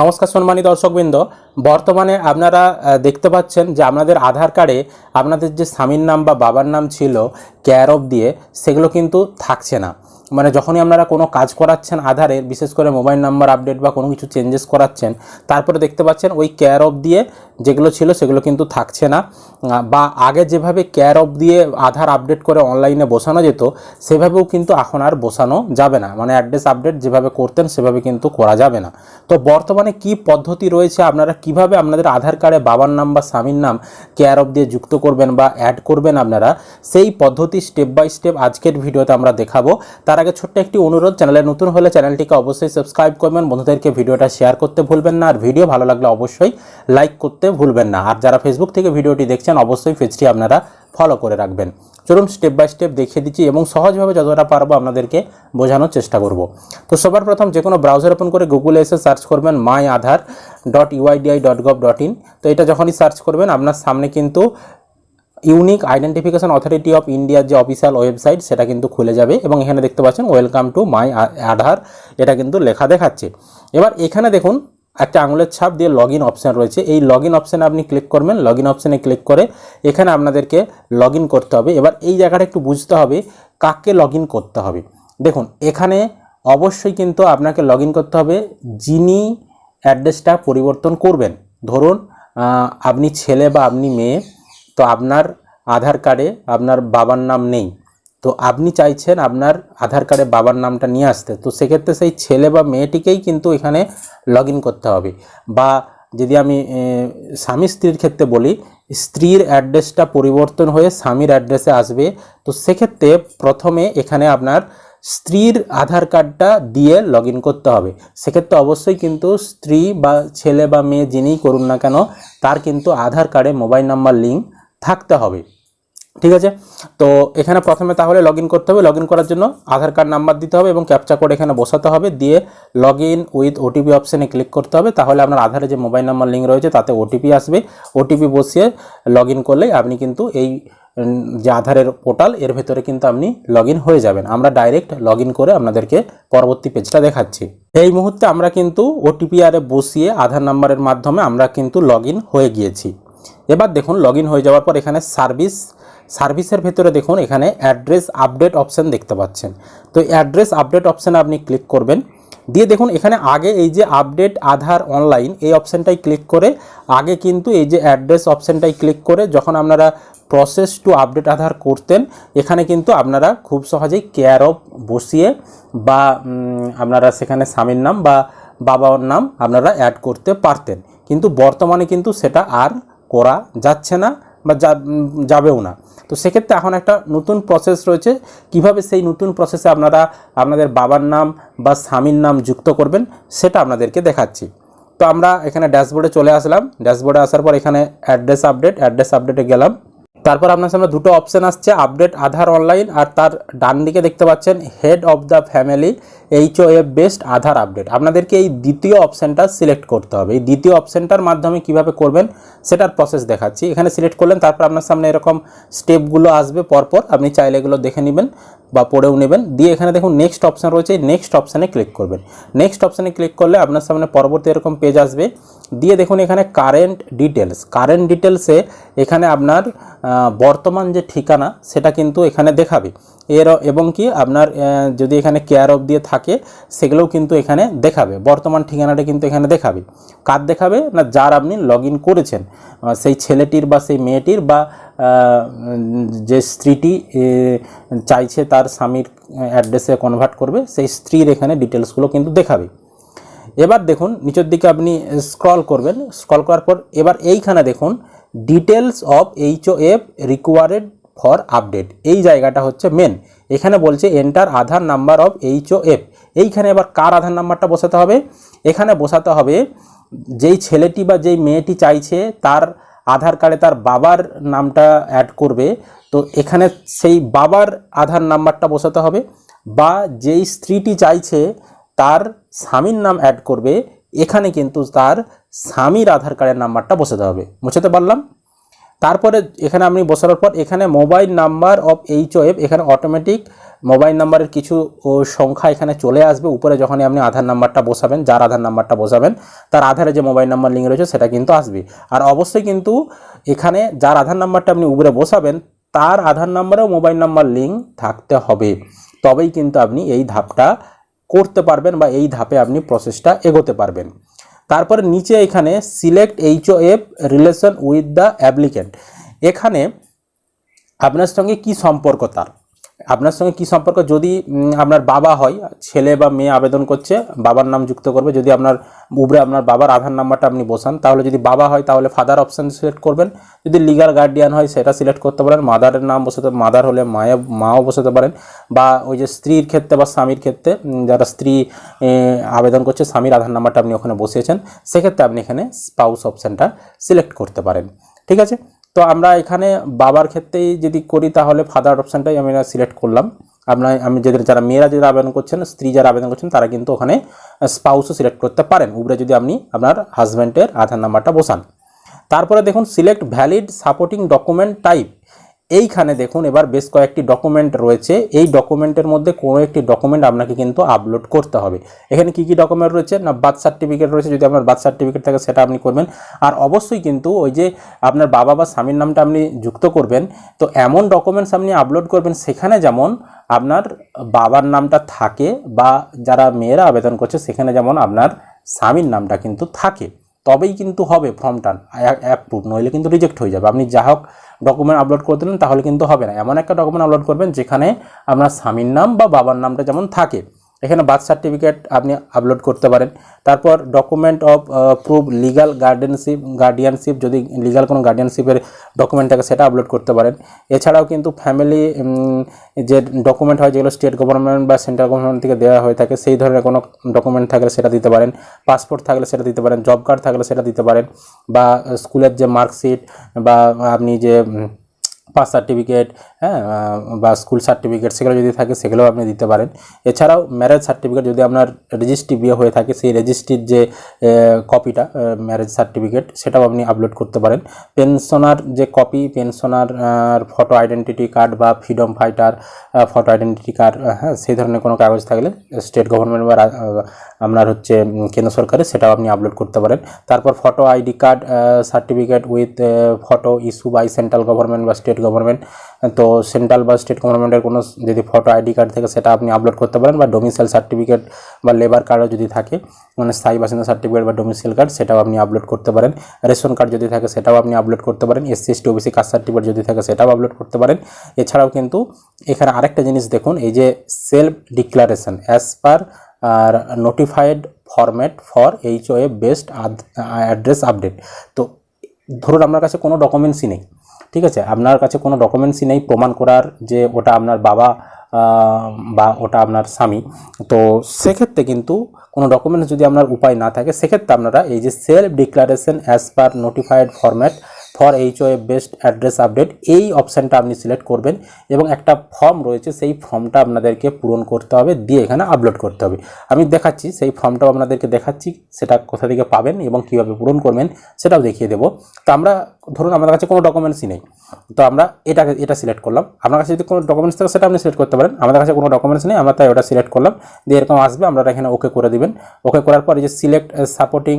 নমস্কার সম্মানী দর্শকবৃন্দ। বর্তমানে আপনারা দেখতে পাচ্ছেন যে আপনাদের আধার কার্ডে আপনাদের যে স্বামীর নাম বা বাবার নাম ছিল কেয়ার দিয়ে, সেগুলো কিন্তু থাকছে না। মানে যখনই আপনারা কোনো কাজ করাচ্ছেন আধারে, বিশেষ করে মোবাইল নাম্বার আপডেট বা কোনো কিছু চেঞ্জেস করাচ্ছেন, তারপরে দেখতে পাচ্ছেন ওই কেয়ার অফ দিয়ে যেগুলো ছিল সেগুলো কিন্তু থাকছে না। বা আগে যেভাবে কেয়ার অফ দিয়ে আধার আপডেট করে অনলাইনে বসানো যেত, সেভাবেও কিন্তু এখন আর বসানো যাবে না। মানে অ্যাড্রেস আপডেট যেভাবে করতেন, সেভাবে কিন্তু করা যাবে না। তো বর্তমানে কি পদ্ধতি রয়েছে? আপনারা কীভাবে আপনাদের আধার কার্ডে বাবার নাম বা স্বামীর নাম কেয়ার অফ দিয়ে যুক্ত করবেন বা অ্যাড করবেন আপনারা? সেই পদ্ধতি স্টেপ বাই স্টেপ আজকের ভিডিওতে আমরা দেখাবো। তার আগে ছোট্ট একটি অনুরোধ, চ্যানেলে নতুন হলে চ্যানেলটিকে অবশ্যই সাবস্ক্রাইব করবেন। বন্ধুদেরকে ভিডিওটা শেয়ার করতে ভুলবেন না, আর ভিডিও ভালো লাগলে অবশ্যই লাইক করতে ভুলবেন না। আর যারা ফেসবুক থেকে ভিডিওটি দেখছেন, অবশ্যই পেজটি আপনারা ফলো করে রাখবেন। চলুন স্টেপ বাই স্টেপ দেখিয়ে দিচ্ছি এবং সহজভাবে যতটা পারব আপনাদেরকে বোঝানোর চেষ্টা করব। তো সবার প্রথম যে কোনো ব্রাউজার ওপেন করে গুগলে এসে সার্চ করবেন my Aadhaar dot UIDAI dot gov dot in তো এটা যখনই সার্চ করবেন, আপনার সামনে কিন্তু ইউনিক আইডেন্টিফিকেশন অথরিটি অফ ইন্ডিয়ার যে অফিসিয়াল ওয়েবসাইট সেটা কিন্তু খুলে যাবে। এবং এখানে দেখতে পাচ্ছেন ওয়েলকাম টু মাই আধার এটা কিন্তু লেখা দেখাচ্ছে। এবার এখানে দেখুন, একটা আঙুলের ছাপ দিয়ে লগ ইন অপশান রয়েছে। এই লগ ইন অপশানে আপনি ক্লিক করবেন। লগ ইন অপশানে ক্লিক করে এখানে আপনাদেরকে লগ করতে হবে। এবার এই জায়গাটা একটু বুঝতে হবে, কাকে লগ করতে হবে? দেখুন, এখানে অবশ্যই কিন্তু আপনাকে লগ করতে হবে যিনি অ্যাড্রেসটা পরিবর্তন করবেন। ধরুন আপনি ছেলে বা আপনি মেয়ে তো আপনার আধার কার্ডে আপনার বাবার নাম নেই। তো আপনি চাইছেন আপনার আধার কার্ডে বাবার নামটা নিয়ে আসতে। তো সেক্ষেত্রে সেই ছেলে বা মেয়েটিকেই কিন্তু এখানে লগ করতে হবে। বা যদি আমি স্বামী স্ত্রীর ক্ষেত্রে বলি, স্ত্রীর অ্যাড্রেসটা পরিবর্তন হয়ে স্বামীর অ্যাড্রেসে আসবে। তো সেক্ষেত্রে প্রথমে এখানে আপনার স্ত্রীর আধার কার্ডটা দিয়ে লগ করতে হবে। সেক্ষেত্রে অবশ্যই কিন্তু স্ত্রী বা ছেলে বা মেয়ে যিনিই করুন না কেন, তার কিন্তু আধার কার্ডে মোবাইল নাম্বার, লিঙ্ক থাকতে হবে। ঠিক আছে? তো এখানে প্রথমে তাহলে লগ করতে হবে। লগ করার জন্য আধার কার্ড নাম্বার দিতে হবে এবং ক্যাপচা কোড এখানে বসাতে হবে। দিয়ে লগ ইন উইথ ওটিপি অপশানে ক্লিক করতে হবে। তাহলে আপনার আধারে যে মোবাইল নাম্বার লিঙ্ক রয়েছে, তাতে ওটিপি আসবে। ওটিপি বসিয়ে লগ করলেই আপনি কিন্তু এই যে আধারের পোর্টাল এর ভেতরে কিন্তু আপনি লগ হয়ে যাবেন। আমরা ডাইরেক্ট লগ করে আপনাদেরকে পরবর্তী পেজটা দেখাচ্ছি। এই মুহূর্তে আমরা কিন্তু ওটিপি আরে বসিয়ে আধার নাম্বারের মাধ্যমে আমরা কিন্তু লগ হয়ে গিয়েছি। এবার দেখুন লগ হয়ে যাওয়ার পর এখানে সার্ভিস সার্ভিসের ভেতরে দেখুন এখানে অ্যাড্রেস আপডেট অপশান দেখতে পাচ্ছেন। তো অ্যাড্রেস আপডেট অপশানে আপনি ক্লিক করবেন। দিয়ে দেখুন এখানে আগে এই যে আপডেট আধার অনলাইন এই অপশানটাই ক্লিক করে, আগে কিন্তু এই যে অ্যাড্রেস অপশানটাই ক্লিক করে যখন আপনারা প্রসেস টু আপডেট আধার করতেন, এখানে কিন্তু আপনারা খুব সহজেই কেয়ার অফ বসিয়ে বা আপনারা সেখানে স্বামীর নাম বা বাবার নাম আপনারা অ্যাড করতে পারতেন। কিন্তু বর্তমানে কিন্তু সেটা আর করা যাচ্ছে না বা যাবেও না। তো সেক্ষেত্রে এখন একটা নতুন প্রসেস রয়েছে। কীভাবে সেই নতুন প্রসেসে আপনারা আপনাদের বাবার নাম বা স্বামীর নাম যুক্ত করবেন, সেটা আপনাদেরকে দেখাচ্ছি। তো আমরা এখানে ড্যাশবোর্ডে চলে আসলাম। ড্যাশবোর্ডে আসার পর এখানে অ্যাড্রেস আপডেট অ্যাড্রেস আপডেটে গেলাম। তারপর আপনার সামনে দুটো অপশান আসছে আপডেট আধার অনলাইন আর তার ডান দিকে দেখতে পাচ্ছেন head of the family H O F based Aadhaar update আপনাদেরকে এই দ্বিতীয় অপশানটা সিলেক্ট করতে হবে। এই দ্বিতীয় অপশানটার মাধ্যমে কীভাবে করবেন সেটার প্রসেস দেখাচ্ছি। এখানে সিলেক্ট করলেন, তারপর আপনার সামনে এরকম স্টেপগুলো আসবে পরপর। আপনি চাইলে এগুলো দেখে নেবেন বা পড়েও নেবেন। দিয়ে এখানে দেখুন নেক্সট অপশান রয়েছে নেক্সট অপশানে ক্লিক করবেন। নেক্সট অপশানে ক্লিক করলে আপনার সামনে পরবর্তী এরকম পেজ আসবে। দিয়ে দেখুন এখানে কারেন্ট ডিটেলস কারেন্ট ডিটেলসে এখানে আপনার বর্তমান যে ঠিকানা, সেটা কিন্তু এখানে দেখাবে। এর, এবং কি আপনার যদি এখানে কেয়ার অফ দিয়ে থাকে, সেগুলোও কিন্তু এখানে দেখাবে। বর্তমান ঠিকানাটা কিন্তু এখানে দেখাবে। কার দেখাবে? না, যার আপনি লগ করেছেন। সেই ছেলেটির বা সেই মেয়েটির বা যে স্ত্রীটি চাইছে তার স্বামীর অ্যাড্রেসে কনভার্ট করবে, সেই স্ত্রীর এখানে ডিটেলসগুলো কিন্তু দেখাবে। এবার দেখুন, নিচের দিকে আপনি স্ক্রল করবেন। স্ক্রল করার পর এবার এইখানে দেখুন details of H F required for update এই জায়গাটা হচ্ছে মেন এখানে বলছে enter Aadhaar number of H O F এইখানে এবার কার আধার নাম্বারটা বসাতে হবে? এখানে বসাতে হবে যেই ছেলেটি বা যেই মেয়েটি চাইছে তার আধার কার্ডে তার বাবার নামটা অ্যাড করবে। তো এখানে সেই বাবার আধার নাম্বারটা বসাতে হবে বা যেই স্ত্রীটি চাইছে তার স্বামীর নাম অ্যাড করবে। এখানে কিন্তু তার স্বামীর আধার কার্ডের নাম্বারটা বসাতে হবে। বুঝতে পারলাম? তারপরে এখানে আপনি বসানোর পর এখানে mobile number of H F, এখানে অটোমেটিক মোবাইল নাম্বারের কিছু সংখ্যা এখানে চলে আসবে। উপরে যখনই আপনি আধার নাম্বারটা বসাবেন, যার আধার নাম্বারটা বসাবেন, তার আধারে যে মোবাইল নাম্বার লিঙ্ক রয়েছে সেটা কিন্তু আসবে। আর অবশ্যই কিন্তু এখানে যার আধার নাম্বারটা আপনি উপরে বসাবেন, তার আধার নাম্বারেও মোবাইল নাম্বার লিঙ্ক থাকতে হবে। তবেই কিন্তু আপনি এই ধাপটা করতে পারবেন বা এই ধাপে আপনি প্রসেসটা এগোতে পারবেন। তারপর নিচে এখানে select H O F relation with the applicant এখানে আপনার সঙ্গে কি সম্পর্ক তার? আপনার সঙ্গে কি সম্পর্ক? যদি আপনার বাবা হয়, ছেলে বা মেয়ে আবেদন করছে, বাবার নাম যুক্ত করবে, যদি আপনার উপরে আপনার বাবার আধার নাম্বারটা আপনি বসান, তাহলে যদি বাবা হয়, তাহলে ফাদার অপশান সিলেক্ট করবেন। যদি লিগাল গার্ডিয়ান হয়, সেটা সিলেক্ট করতে পারেন। মাদারের নাম বসাতে মাদার হলে মায়ে, মাও বসাতে পারেন। বা ওই যে স্ত্রীর ক্ষেত্রে বা স্বামীর ক্ষেত্রে যারা স্ত্রী আবেদন করছে, স্বামীর আধার নাম্বারটা আপনি ওখানে বসিয়েছেন, সেক্ষেত্রে আপনি এখানে স্পাউস অপশানটা সিলেক্ট করতে পারেন। ঠিক আছে? তো আমরা এখানে বাবার ক্ষেত্রেই যদি করি, তাহলে ফাদার অপশানটাই আমি সিলেক্ট করলাম। আপনার আমি যাদের, যারা মেয়েরা যারা আবেদন করছেন, স্ত্রী যারা আবেদন করছেন, তারা কিন্তু ওখানে স্পাউসও সিলেক্ট করতে পারেন। উপরে যদি আপনি আপনার হাজব্যান্ডের আধার নাম্বারটা বসান। তারপরে দেখুন select valid supporting document type এইখানে দেখুন, এবার বেশ কয়েকটি ডকুমেন্ট রয়েছে। এই ডকুমেন্টের মধ্যে কোনো একটি ডকুমেন্ট আপনাকে কিন্তু আপলোড করতে হবে। এখানে কি কি ডকুমেন্ট রয়েছে? না বার্থ সার্টিফিকেট রয়েছে, যদি আপনার বার্থ সার্টিফিকেট থাকে সেটা আপনি করবেন। আর অবশ্যই কিন্তু ওই যে আপনার বাবা বা স্বামীর নামটা আপনি যুক্ত করবেন। তো এমন ডকুমেন্টস আপনি আপলোড করবেন, সেখানে যেমন আপনার বাবার নামটা থাকে বা যারা মেয়েরা আবেদন করছে, সেখানে যেমন আপনার স্বামীর নামটা কিন্তু থাকে। তবেই কিন্তু হবে ফর্মটা অ্যাপ্রুভ নইলে কিন্তু রিজেক্ট হয়ে যাবে। আপনি যা হোক ডকুমেন্ট আপলোড করে দিলেন, তাহলে কিন্তু হবে না। এমন একটা ডকুমেন্ট আপলোড করবেন যেখানে আপনার স্বামীর নাম বা বাবার নামটা যেমন থাকে। এখানে বার্থ সার্টিফিকেট আপনি আপলোড করতে পারেন। তারপর document of proof legal guardianship guardianship যদি লিগাল কোনো গার্ডিয়ানশিপের ডকুমেন্ট থাকে সেটা আপলোড করতে পারেন। এছাড়াও কিন্তু ফ্যামিলি যে ডকুমেন্ট হয় যেগুলো স্টেট গভর্নমেন্ট বা সেন্ট্রাল গভর্নমেন্ট থেকে দেওয়া হয়ে থাকে, সেই ধরনের কোনো ডকুমেন্ট থাকলে সেটা দিতে পারেন। পাসপোর্ট থাকলে সেটা দিতে পারেন জব কার্ড থাকলে সেটা দিতে পারেন বা স্কুলের যে মার্কশিট বা আপনি যে পাস সার্টিফিকেট হ্যাঁ বা স্কুল সার্টিফিকেট সেগুলো যদি থাকে, সেগুলোও আপনি দিতে পারেন। এছাড়াও ম্যারেজ সার্টিফিকেট যদি আপনার রেজিস্ট্রি বিয়ে হয়ে থাকে, সেই রেজিস্ট্রির যে কপিটা ম্যারেজ সার্টিফিকেট সেটাও আপনি আপলোড করতে পারেন। পেনশনার যে copy pensioner photo identity card বা freedom fighter photo identity card হ্যাঁ সেই ধরনের কোনো কাগজ থাকলে স্টেট গভর্নমেন্ট বা আপনার হচ্ছে কেন্দ্র সরকারের সেটাও আপনি আপলোড করতে পারেন। তারপর photo ID card certificate with photo issue by central government বা স্টেট গভর্নমেন্ট তো সেন্ট্রাল বা স্টেট গভর্নমেন্টের কোনো যদি ফটো আইডি কার্ড থাকে, সেটা আপনি আপলোড করতে পারেন বা ডোমিসাইল সার্টিফিকেট বা লেবার কার্ডও যদি থাকে মানে স্থায়ী বাসিন্দা সার্টিফিকেট বা ডোমিসাইল কার্ড সেটাও আপনি আপলোড করতে পারেন। রেশন কার্ড যদি থাকে, সেটাও আপনি আপলোড করতে পারেন। SC ST OBC caste certificate যদি থাকে, সেটাও আপলোড করতে পারেন। এছাড়াও কিন্তু এখানে আরেকটা জিনিস দেখুন, এই যে self declaration as per R notified format for H O A based address update তো ধরুন, আপনার কাছে কোনো ডকুমেন্টসই নেই। ঠিক আছে? আপনার কাছে কোনো ডকুমেন্টসই নেই প্রমাণ করার যে ওটা আপনার বাবা বা ওটা আপনার স্বামী। তো সেক্ষেত্রে কিন্তু কোনো ডকুমেন্টস যদি আপনার উপায় না থাকে, সেক্ষেত্রে আপনারা এই যে self declaration as per notified format for H O based address update এই অপশানটা আপনি সিলেক্ট করবেন এবং একটা ফর্ম রয়েছে, সেই ফর্মটা আপনাদেরকে পূরণ করতে হবে, দিয়ে এখানে আপলোড করতে হবে। আমি দেখাচ্ছি, সেই ফর্মটাও আপনাদেরকে দেখাচ্ছি, সেটা কোথা থেকে পাবেন এবং কীভাবে পূরণ করবেন সেটাও দেখিয়ে দেবো। তো আমরা, ধরুন আমাদের কাছে কোনো ডকুমেন্টসই নেই, তো আমরা এটাকে, এটা সিলেক্ট করলাম। আপনার কাছে যদি কোনো ডকুমেন্টস থাকে, সেটা আপনি সিলেক্ট করতে পারেন। আমাদের কাছে কোনো ডকুমেন্টস নেই, আমরা তাই ওটা সিলেক্ট করলাম। দিয়ে এরকম আসবে, আমরা এখানে ওকে করে দিবেন। ওকে করার পর এই যে সিলেক্ট সাপোর্টিং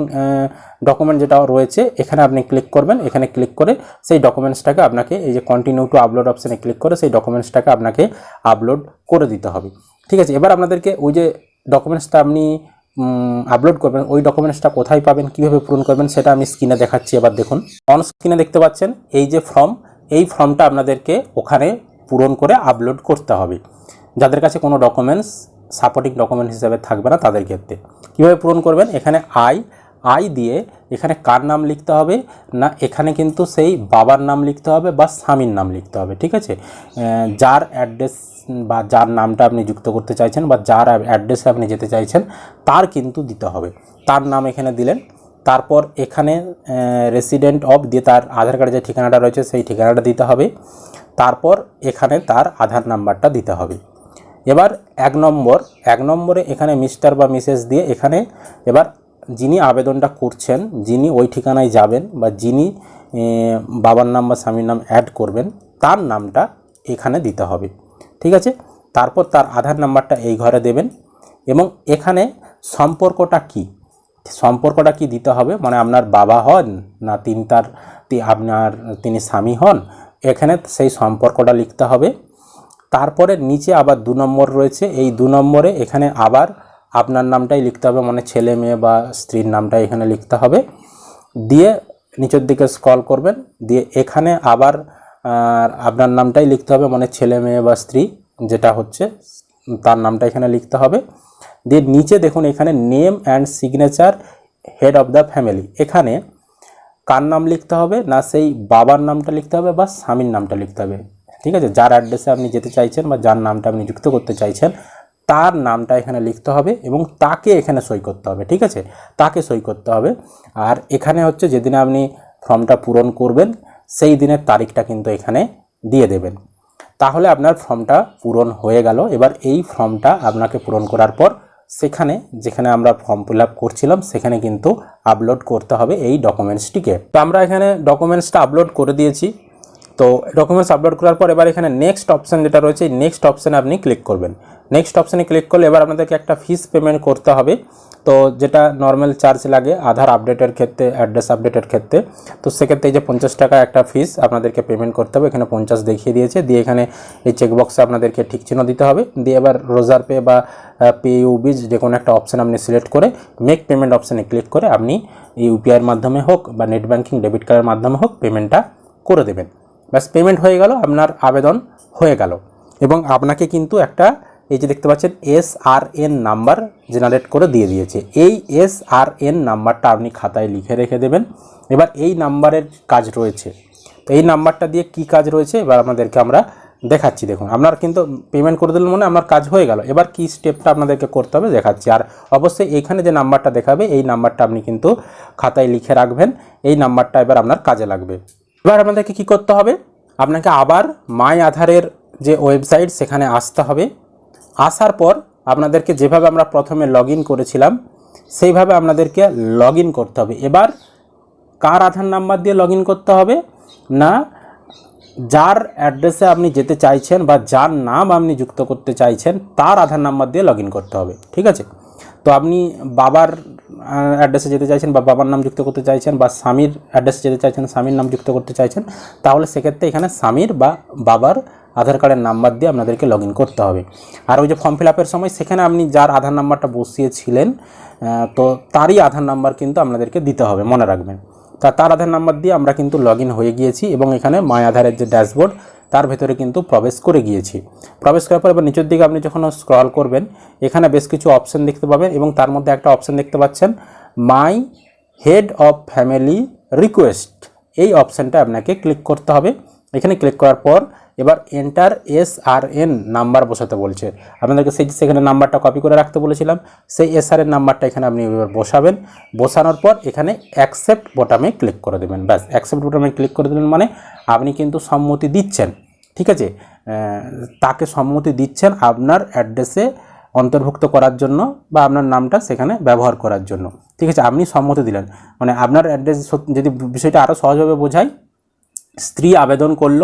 ডকুমেন্ট যেটা রয়েছে, এখানে আপনি ক্লিক করবেন, এখানে ক্লিক করে সেই ডকুমেন্টসটাকে আপনাকে এই যে কন্টিনিউ টু আপলোড অপশানে ক্লিক করে সেই ডকুমেন্টসটাকে আপনাকে আপলোড করে দিতে হবে। ঠিক আছে, এবার আপনাদেরকে ওই যে ডকুমেন্টসটা আপনি আপলোড করবেন, ওই ডকুমেন্টসটা কোথায় পাবেন, কীভাবে পূরণ করবেন সেটা আমি স্ক্রিনে দেখাচ্ছি। এবার দেখুন অন স্ক্রিনে দেখতে পাচ্ছেন এই যে ফর্ম এই ফর্মটা আপনাদেরকে ওখানে পূরণ করে আপলোড করতে হবে। যাদের কাছে কোনো ডকুমেন্টস সাপোর্টিং ডকুমেন্ট হিসেবে থাকবে না তাদের ক্ষেত্রে। কীভাবে পূরণ করবেন? এখানে আই আই দিয়ে এখানে কার নাম লিখতে হবে? না এখানে কিন্তু সেই বাবার নাম লিখতে হবে বা স্বামীর নাম লিখতে হবে ঠিক আছে? যার অ্যাড্রেস বা যার নামটা আপনি যুক্ত করতে চাইছেন বা যার অ্যাড্রেসে আপনি যেতে চাইছেন তার কিন্তু দিতে হবে। তার নাম এখানে দিলেন। তারপর এখানে রেসিডেন্ট অফ দিয়ে তার আধার কার্ডে যে ঠিকানাটা রয়েছে সেই ঠিকানাটা দিতে হবে। তারপর এখানে তার আধার নাম্বারটা দিতে হবে। এবার এক নম্বর এক নম্বরে এখানে মিস্টার বা মিসেস দিয়ে এখানে এবার যিনি আবেদনটা করছেন, যিনি ওই ঠিকানায় যাবেন বা যিনি বাবার নাম বা স্বামীর নাম অ্যাড করবেন, তার নামটা এখানে দিতে হবে। ঠিক আছে? তারপর তার আধার নাম্বারটা এই ঘরে দেবেন এবং এখানে সম্পর্কটা কি? সম্পর্কটা কি দিতে হবে? মানে আপনার বাবা হন না তিনি তার আপনার তিনি স্বামী হন, এখানে সেই সম্পর্কটা লিখতে হবে। তারপরে নিচে আবার দু নম্বর রয়েছে, এই দু নম্বরে এখানে আবার আপনার নামটাই লিখতে হবে মানে ছেলে মেয়ে বা স্ত্রীর নামটাই এখানে লিখতে হবে। দিয়ে নিচের দিকে স্ক্রল করবেন, দিয়ে এখানে আবার আপনার নামটাই লিখতে হবে মানে ছেলে মেয়ে বা স্ত্রী, যেটা হচ্ছে, তার নামটা এখানে লিখতে হবে। দিয়ে নিচে দেখুন এখানে name and signature head of the family এখানে কার নাম লিখতে হবে, না সেই বাবার নামটা লিখতে হবে বা স্বামীর নামটা লিখতে হবে। ঠিক আছে? যার অ্যাড্রেসে আপনি যেতে চাইছেন বা যার নামটা আপনি যুক্ত করতে চাইছেন তার নামটা এখানে লিখতে হবে এবং তাকে এখানে সই করতে হবে, ঠিক আছে? তাকে সই করতে হবে। আর এখানে হচ্ছে যেদিন আপনি ফর্মটা পূরণ করবেন, সেই দিনের তারিখটা কিন্তু এখানে দিয়ে দেবেন। তাহলে আপনার ফর্মটা পূরণ হয়ে গেল। এবার এই ফর্মটা আপনাকে পূরণ করার পর সেখানে, যেখানে আমরা ফর্ম ফিল করছিলাম, সেখানে কিন্তু আপলোড করতে হবে এই ডকুমেন্টসটিকে। তো আমরা এখানে ডকুমেন্টসটা আপলোড করে দিয়েছি। তো ডকুমেন্টস আপলোড করার পর এবার এখানে নেক্সট অপশান যেটা রয়েছে নেক্সট অপশানে আপনি ক্লিক করবেন। নেক্সট অপশানে ক্লিক করলে এবার আপনাদেরকে একটা ফিস পেমেন্ট করতে হবে। তো যেটা নর্মাল চার্জ লাগে, আধার আপডেটের ক্ষেত্রে অ্যাড্রেস আপডেটের ক্ষেত্রে। তো সেক্ষেত্রে যে পঞ্চাশ টাকা একটা ফিস আপনাদেরকে পেমেন্ট করতে হবে। এখানে পঞ্চাশ দেখিয়ে দিয়েছে। দিয়ে এখানে এই চেকবক্সে আপনাদেরকে ঠিক চিহ্ন দিতে হবে। দিয়ে এবার রোজার পে বা পে ইউবিজ যে কোনো একটা অপশান আপনি সিলেক্ট করে মেক পেমেন্ট অপশানে ক্লিক করে আপনি ইউপিআইয়ের মাধ্যমে হোক বা নেট ব্যাঙ্কিং ডেবিট কার্ডের মাধ্যমে হোক পেমেন্টটা করে দেবেন। ব্যাস পেমেন্ট হয়ে গেল, আপনার আবেদন হয়ে গেল। এবং আপনাকে কিন্তু একটা এই যে দেখতে পাচ্ছেন S R N number generate করে দিয়ে দিয়েছে। এই এস আর এন নাম্বারটা আপনি খাতায় লিখে রেখে দেবেন। এবার এই নাম্বারের কাজ রয়েছে। তো এই নাম্বারটা দিয়ে কি কাজ রয়েছে, এবার আপনাদেরকে আমরা দেখাচ্ছি। দেখুন, আপনার কিন্তু পেমেন্ট করে দিলেন মানে আপনার কাজ হয়ে গেল। এবার কি স্টেপটা আপনাদেরকে করতে হবে দেখাচ্ছি। আর অবশ্যই এইখানে যে নাম্বারটা দেখাবে, এই নাম্বারটা আপনি কিন্তু খাতায় লিখে রাখবেন। এই নাম্বারটা এবার আপনার কাজে লাগবে। এবার আপনাদেরকে কি করতে হবে? আপনাকে আবার মাই আধারের যে ওয়েবসাইট সেখানে আসতে হবে। আসার পর আপনাদেরকে যেভাবে আমরা প্রথমে লগ করেছিলাম, সেইভাবে আপনাদেরকে লগ করতে হবে। এবার কার আধার নাম্বার দিয়ে লগ করতে হবে না যার অ্যাড্রেসে আপনি যেতে চাইছেন বা যার নাম আপনি যুক্ত করতে চাইছেন, তার আধার নাম্বার দিয়ে লগ করতে হবে, ঠিক আছে? তো আপনি বাবার অ্যাড্রেসে যেতে চাইছেন বা বাবার নাম যুক্ত করতে চাইছেন বা স্বামীর অ্যাড্রেসে যেতে চাইছেন, স্বামীর নাম যুক্ত করতে চাইছেন, তাহলে সেক্ষেত্রে এখানে স্বামীর বা বাবার আধার কার্ডের নাম্বার দিয়ে আপনাদেরকে লগ করতে হবে। আর ওই যে ফর্ম ফিল আপের সময় সেখানে আপনি যার আধার নাম্বারটা বসিয়েছিলেন তো তারই আধার নাম্বার কিন্তু আপনাদেরকে দিতে হবে, মনে রাখবেন। তা তার আধার নাম্বার দিয়ে আমরা কিন্তু লগ হয়ে গিয়েছি এবং এখানে মাই আধারের যে ড্যাশবোর্ড তার ভেতরে কিন্তু প্রবেশ করে গিয়েছি। প্রবেশ করার পর এবার নিচের দিকে আপনি যখন স্ক্রল করবেন, এখানে বেশ কিছু অপশন দেখতে পাবেন এবং তার মধ্যে একটা অপশন দেখতে পাচ্ছেন my head of family request এই অপশানটা আপনাকে ক্লিক করতে হবে। এখানে ক্লিক করার পর এবার enter S R N number বসাতে বলছে। আপনাদেরকে সেই সেখানে নাম্বারটা কপি করে রাখতে বলেছিলাম, সেই এস আর এন নাম্বারটা এখানে আপনি এবার বসাবেন। বসানোর পর এখানে অ্যাকসেপ্ট বোটামে ক্লিক করে দেবেন। ব্যাস অ্যাকসেপ্ট বোটামে ক্লিক করে দেবেন মানে আপনি কিন্তু সম্মতি দিচ্ছেন। ঠিক আছে? তাকে সম্মতি দিচ্ছেন আপনার অ্যাড্রেসে অন্তর্ভুক্ত করার জন্য বা আপনার নামটা সেখানে ব্যবহার করার জন্য। ঠিক আছে? আপনি সম্মতি দিলেন। মানে আপনার অ্যাড্রেস যদি বিষয়টা আরও সহজভাবে বোঝাই স্ত্রী আবেদন করল,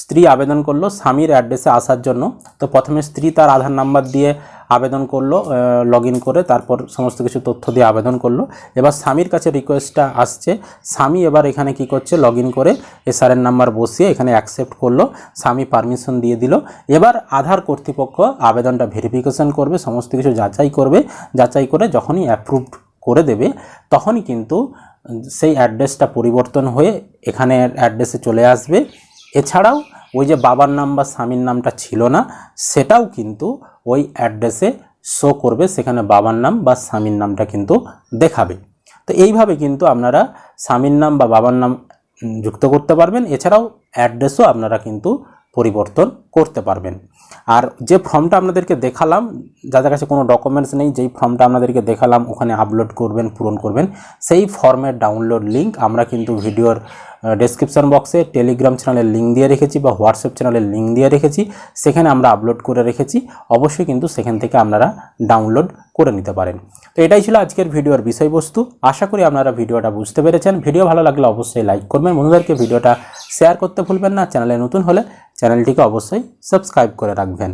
স্ত্রী আবেদন করল স্বামীর অ্যাড্রেসে আসার জন্য। তো প্রথমে স্ত্রী তার আধার নাম্বার দিয়ে আবেদন করল লগ করে তারপর সমস্ত কিছু তথ্য দিয়ে আবেদন করল। এবার স্বামীর কাছে রিকোয়েস্টটা আসছে, স্বামী এবার এখানে কি করছে লগ করে এসআরএন নাম্বার বসিয়ে এখানে অ্যাকসেপ্ট করল, স্বামী পারমিশন দিয়ে দিল। এবার আধার কর্তৃপক্ষ আবেদনটা ভেরিফিকেশন করবে, সমস্ত কিছু যাচাই করবে, যাচাই করে যখনই অ্যাপ্রুভড করে দেবে, তখনই কিন্তু সেই অ্যাড্রেসটা পরিবর্তন হয়ে এখানে অ্যাড্রেসে চলে আসবে। এছাড়াও ওই যে বাবার নাম বা স্বামীর নামটা ছিল না, সেটাও কিন্তু ওই অ্যাড্রেসে শো করবে। সেখানে বাবার নাম বা স্বামীর নামটা কিন্তু দেখাবে। তো এইভাবে কিন্তু আপনারা স্বামীর নাম বা বাবার নাম যুক্ত করতে পারবেন। এছাড়াও অ্যাড্রেসও আপনারা কিন্তু পরিবর্তন করতে পারবেন। আর যে ফর্মটা আপনাদেরকে দেখালাম, যাদের কাছে কোনো ডকুমেন্টস নেই, যেই ফর্মটা আপনাদেরকে দেখালাম, ওখানে আপলোড করবেন, পূরণ করবেন। সেই ফর্মের ডাউনলোড লিঙ্ক আমরা কিন্তু ভিডিওর ডেসক্রিপশন বক্সে টেলিগ্রাম চ্যানেলের লিঙ্ক দিয়ে রেখেছি বা হোয়াটসঅ্যাপ চ্যানেলের লিঙ্ক দিয়ে রেখেছি। সেখানে আমরা আপলোড করে রেখেছি। অবশ্যই কিন্তু সেখান থেকে আপনারা ডাউনলোড করে নিতে পারেন। তো এটাই ছিল আজকের ভিডিওর বিষয়বস্তু। আশা করি আপনারা ভিডিওটা বুঝতে পেরেছেন। ভিডিও ভালো লাগলে অবশ্যই লাইক করবেন। বন্ধুদেরকে ভিডিওটা শেয়ার করতে ভুলবেন না। চ্যানেলে নতুন হলে চ্যানেলটিকে অবশ্যই সাবস্ক্রাইব করে রাখবেন।